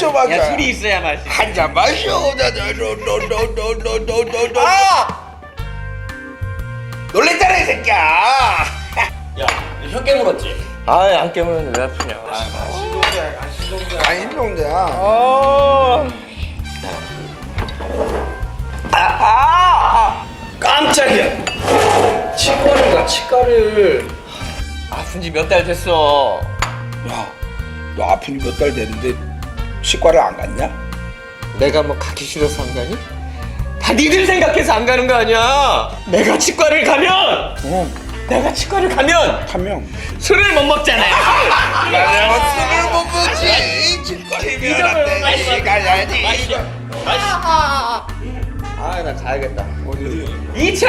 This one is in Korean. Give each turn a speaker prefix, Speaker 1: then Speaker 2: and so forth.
Speaker 1: 밥이 있어야 맛이.
Speaker 2: 한잔 마셔. 노노노노노노노노노.
Speaker 1: 아!
Speaker 2: 놀랬잖아 이 새끼야.
Speaker 1: 야, 혀 깨물었지? 아, 안 깨물었는데 왜 아프냐?
Speaker 2: 아 인종대야.
Speaker 1: 아, 아, 아, 깜짝이야. 치과를 가, 치과를. 아픈 지 몇 달 됐어.
Speaker 2: 야, 너 아픈 지몇달 됐는데 치과를 안 갔냐?
Speaker 1: 내가 뭐 가기 싫어서 안 가니? 다 니들 생각해서 안 가는 거 아니야. 내가 치과를 가면,
Speaker 2: 어,
Speaker 1: 내가 치과를 가면
Speaker 2: 한 명.
Speaker 1: 술을 못 먹잖아요.
Speaker 2: 야, 술을 못 먹지. 안 되지. 가야지.
Speaker 1: 아, 나 가야겠다.
Speaker 2: 어디?
Speaker 1: 2차! 2차!